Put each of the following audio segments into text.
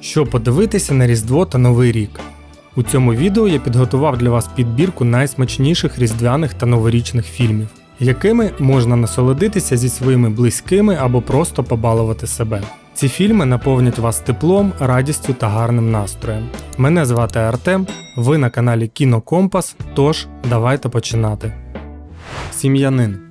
Що подивитися на Різдво та Новий рік. У цьому відео я підготував для вас підбірку найсмачніших різдвяних та новорічних фільмів, якими можна насолодитися зі своїми близькими або просто побалувати себе. Ці фільми наповнять вас теплом, радістю та гарним настроєм. Мене звати Артем, ви на каналі Кінокомпас, тож давайте починати. Сім'янин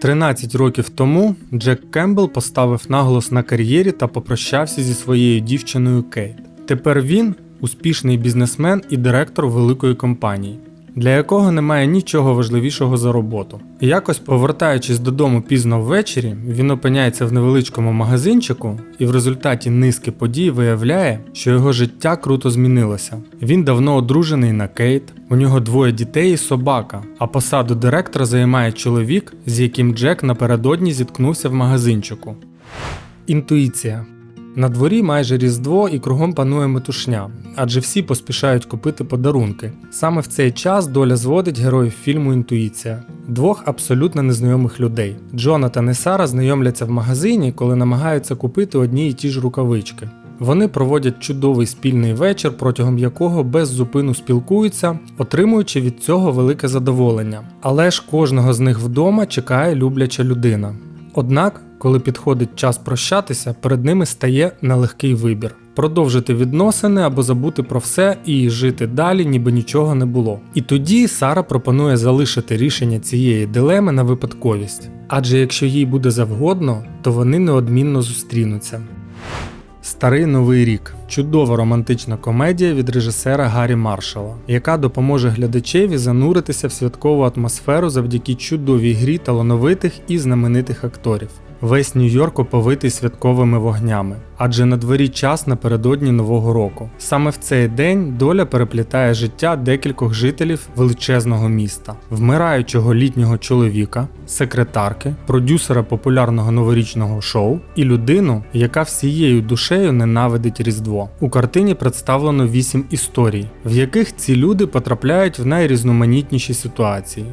13 років тому Джек Кембл поставив наголос на кар'єрі та попрощався зі своєю дівчиною Кейт. Тепер він успішний бізнесмен і директор великої компанії, для якого немає нічого важливішого за роботу. Якось повертаючись додому пізно ввечері, він опиняється в невеличкому магазинчику і в результаті низки подій виявляє, що його життя круто змінилося. Він давно одружений на Кейт, у нього двоє дітей і собака, а посаду директора займає чоловік, з яким Джек напередодні зіткнувся в магазинчику. Інтуїція. На дворі майже різдво і кругом панує метушня, адже всі поспішають купити подарунки. Саме в цей час доля зводить героїв фільму Інтуїція двох абсолютно незнайомих людей. Джонатан і Сара знайомляться в магазині, коли намагаються купити одні й ті ж рукавички. Вони проводять чудовий спільний вечір, протягом якого без зупину спілкуються, отримуючи від цього велике задоволення. Але ж кожного з них вдома чекає любляча людина. Однак, коли підходить час прощатися, перед ними стає нелегкий вибір: продовжити відносини або забути про все і жити далі, ніби нічого не було. І тоді Сара пропонує залишити рішення цієї дилеми на випадковість, адже якщо їй буде завгодно, то вони неодмінно зустрінуться. Старий новий рік чудова романтична комедія від режисера Гаррі Маршала, яка допоможе глядачеві зануритися в святкову атмосферу завдяки чудовій грі талановитих і знаменитих акторів. Весь Нью-Йорк оповитий святковими вогнями, адже на дворі час напередодні Нового року. Саме в цей день доля переплітає життя декількох жителів величезного міста, вмираючого літнього чоловіка, секретарки, продюсера популярного новорічного шоу і людину, яка всією душею ненавидить Різдво. У картині представлено вісім історій, в яких ці люди потрапляють в найрізноманітніші ситуації.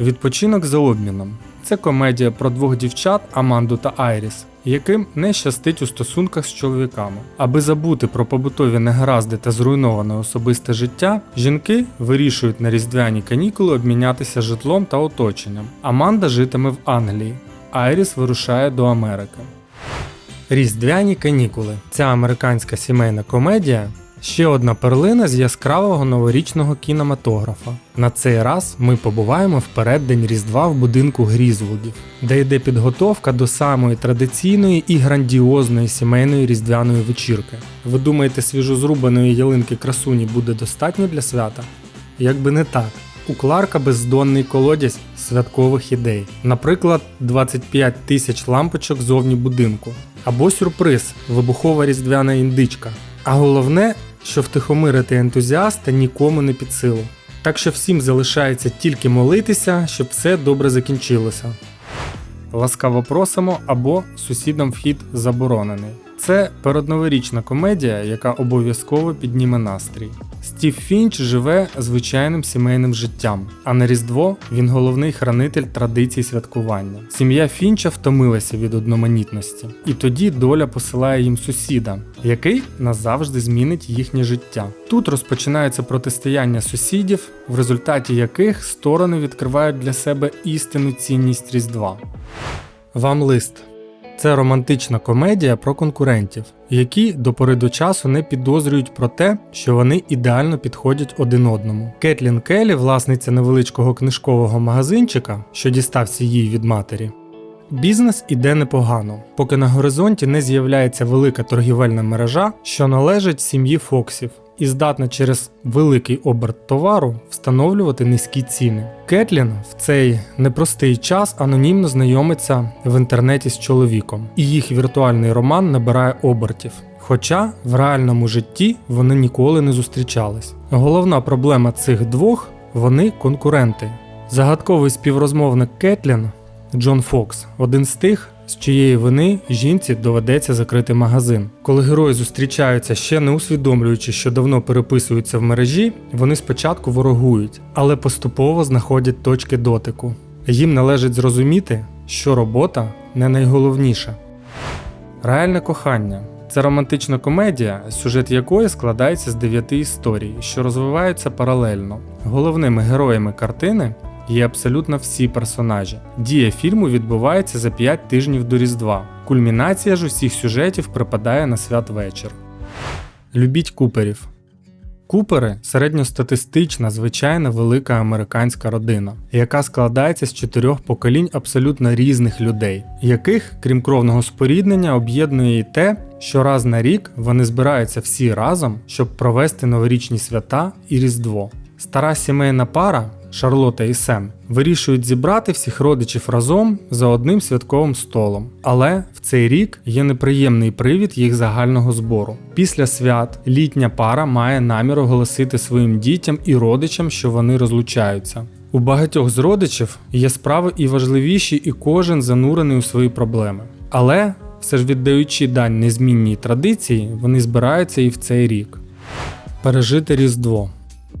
Відпочинок за обміном. Це комедія про двох дівчат Аманду та Айріс, яким не щастить у стосунках з чоловіками. Аби забути про побутові негаразди та зруйноване особисте життя, жінки вирішують на різдвяні канікули обмінятися житлом та оточенням. Аманда житиме в Англії, Айріс вирушає до Америки. Різдвяні канікули. Ця американська сімейна комедія ще одна перлина з яскравого новорічного кінематографа. На цей раз ми побуваємо в переддень Різдва в будинку Грізвудів, де йде підготовка до самої традиційної і грандіозної сімейної різдвяної вечірки. Ви думаєте, свіжозрубаної ялинки красуні буде достатньо для свята? Якби не так. У Кларка бездонний колодязь святкових ідей, наприклад, 25 тисяч лампочок зовні будинку, або сюрприз вибухова різдвяна індичка. А головне, що втихомирити ентузіаста нікому не під силу. Так що всім залишається тільки молитися, щоб все добре закінчилося. Ласкаво просимо або сусідам вхід заборонений. Це передноворічна комедія, яка обов'язково підніме настрій. Стів Фінч живе звичайним сімейним життям, а на Різдво він головний хранитель традицій святкування. Сім'я Фінча втомилася від одноманітності, і тоді доля посилає їм сусіда, який назавжди змінить їхнє життя. Тут розпочинається протистояння сусідів, в результаті яких сторони відкривають для себе істинну цінність Різдва. Вам лист. Це романтична комедія про конкурентів, які до пори до часу не підозрюють про те, що вони ідеально підходять один одному. Кетлін Келлі, власниця невеличкого книжкового магазинчика, що дістався їй від матері. Бізнес іде непогано, поки на горизонті не з'являється велика торгівельна мережа, що належить сім'ї Фоксів, і здатна через великий оберт товару встановлювати низькі ціни. Кетлін в цей непростий час анонімно знайомиться в інтернеті з чоловіком, і їх віртуальний роман набирає обертів. Хоча в реальному житті вони ніколи не зустрічались. Головна проблема цих двох вони конкуренти. Загадковий співрозмовник Кетлін Джон Фокс один з тих, з чиєї вини жінці доведеться закрити магазин. Коли герої зустрічаються, ще не усвідомлюючи, що давно переписуються в мережі, вони спочатку ворогують, але поступово знаходять точки дотику. Їм належить зрозуміти, що робота не найголовніше. Реальне кохання Це романтична комедія, сюжет якої складається з дев'яти історій, що розвиваються паралельно. Головними героями картини є абсолютно всі персонажі. Дія фільму відбувається за 5 тижнів до Різдва. Кульмінація ж усіх сюжетів припадає на святвечір. Любіть куперів. Купери середньостатистична, звичайна велика американська родина, яка складається з чотирьох поколінь абсолютно різних людей, яких, крім кровного споріднення, об'єднує і те, що раз на рік вони збираються всі разом, щоб провести новорічні свята і Різдво. Стара сімейна пара Шарлота і Сем вирішують зібрати всіх родичів разом за одним святковим столом. Але в цей рік є неприємний привід їх загального збору. Після свят літня пара має намір оголосити своїм дітям і родичам, що вони розлучаються. У багатьох з родичів є справи і важливіші, і кожен занурений у свої проблеми. Але все ж віддаючи дань незмінній традиції, вони збираються і в цей рік. Пережити Різдво.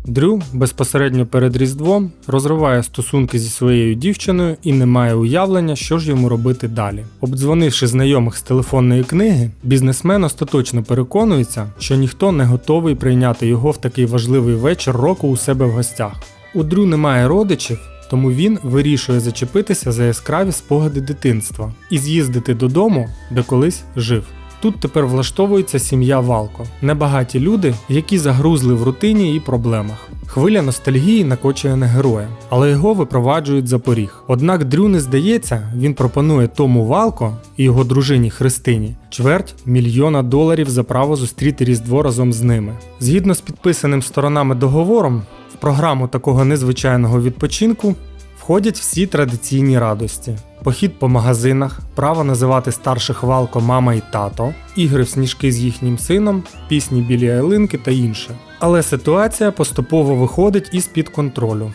Дрю безпосередньо перед Різдвом розриває стосунки зі своєю дівчиною і не має уявлення, що ж йому робити далі. Обдзвонивши знайомих з телефонної книги, бізнесмен остаточно переконується, що ніхто не готовий прийняти його в такий важливий вечір року у себе в гостях. У Дрю немає родичів, тому він вирішує зачепитися за яскраві спогади дитинства і з'їздити додому, де колись жив. Тут тепер влаштовується сім'я Валко, небагаті люди, які загрузли в рутині і проблемах. Хвиля ностальгії накочує на героя, але його випроваджують за поріг. Однак Дрю не здається, він пропонує тому Валко і його дружині Христині чверть мільйона доларів за право зустріти Різдво разом з ними. Згідно з підписаним сторонами договором, в програму такого незвичайного відпочинку входять всі традиційні радості. Похід по магазинах, право називати старших валко мама і тато, ігри в сніжки з їхнім сином, пісні білі ялинки та інше. Але ситуація поступово виходить із під контролю.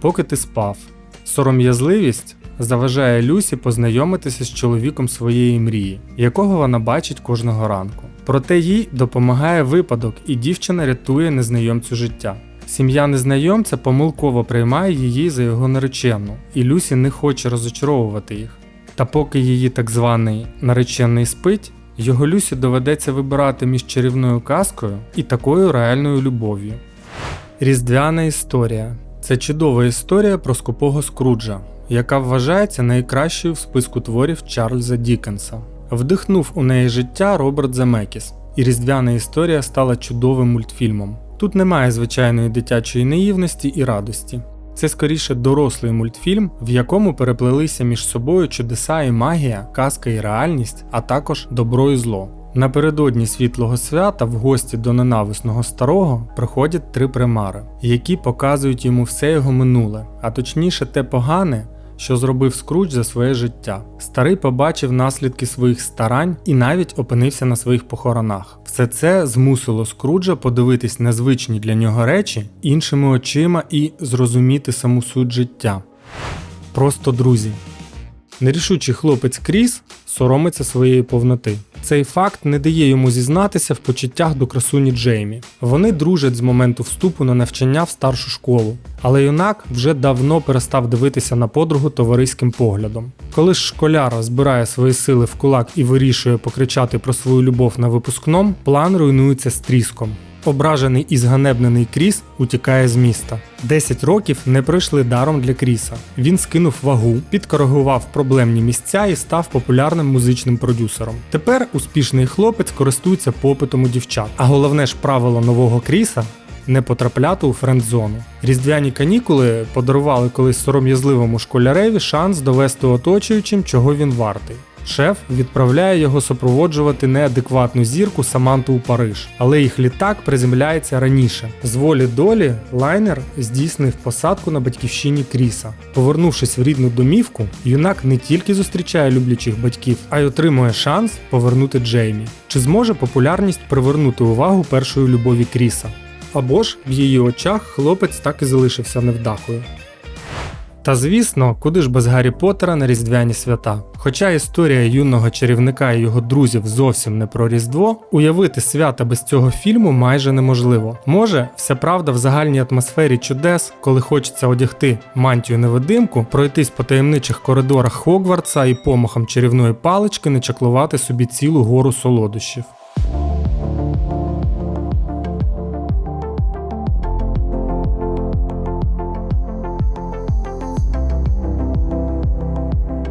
Поки ти спав, сором'язливість заважає Люсі познайомитися з чоловіком своєї мрії, якого вона бачить кожного ранку. Проте їй допомагає випадок, і дівчина рятує незнайомцю життя. Сім'я незнайомця помилково приймає її за його наречену, і Люсі не хоче розочаровувати їх. Та поки її так званий наречений спить, його Люсі доведеться вибирати між чарівною казкою і такою реальною любов'ю. Різдвяна історія це чудова історія про скупого Скруджа, яка вважається найкращою в списку творів Чарльза Дікенса. Вдихнув у неї життя Роберт Земекіс, і різдвяна історія стала чудовим мультфільмом. Тут немає звичайної дитячої наївності і радості. Це скоріше дорослий мультфільм, в якому переплелися між собою чудеса і магія, казка і реальність, а також добро і зло. Напередодні світлого свята в гості до ненависного старого приходять три примари, які показують йому все його минуле, а точніше те погане, що зробив Скрудж за своє життя. Старий побачив наслідки своїх старань і навіть опинився на своїх похоронах. Все це змусило Скруджа подивитись на звичні для нього речі іншими очима і зрозуміти саму суть життя. Просто друзі. Нерішучий хлопець Кріс соромиться своєї повноти. Цей факт не дає йому зізнатися в почуттях до красуні Джеймі. Вони дружать з моменту вступу на навчання в старшу школу, але юнак вже давно перестав дивитися на подругу товариським поглядом. Коли ж школяра збирає свої сили в кулак і вирішує покричати про свою любов на випускном, план руйнується стріском. Ображений і зганебнений Кріс утікає з міста. Десять років не пройшли даром для Кріса. Він скинув вагу, підкоригував проблемні місця і став популярним музичним продюсером. Тепер успішний хлопець користується попитом у дівчат. А головне ж правило нового Кріса. Не потрапляти у френд-зону. Різдвяні канікули подарували колись сором'язливому школяреві шанс довести оточуючим, чого він вартий. Шеф відправляє його супроводжувати неадекватну зірку Саманту у Париж, але їх літак приземляється раніше. З волі долі лайнер здійснив посадку на батьківщині Кріса. Повернувшись в рідну домівку, юнак не тільки зустрічає люблячих батьків, а й отримує шанс повернути Джеймі. Чи зможе популярність привернути увагу першої любові Кріса? Або ж в її очах хлопець так і залишився невдахою. Та звісно, куди ж без Гаррі Поттера на різдвяні свята. Хоча історія юного чарівника і його друзів зовсім не про Різдво, уявити свята без цього фільму майже неможливо. Може, вся правда в загальній атмосфері чудес, коли хочеться одягти мантію невидимку, пройтись по таємничих коридорах Хогвартса і помахом чарівної палички не чаклувати собі цілу гору солодощів.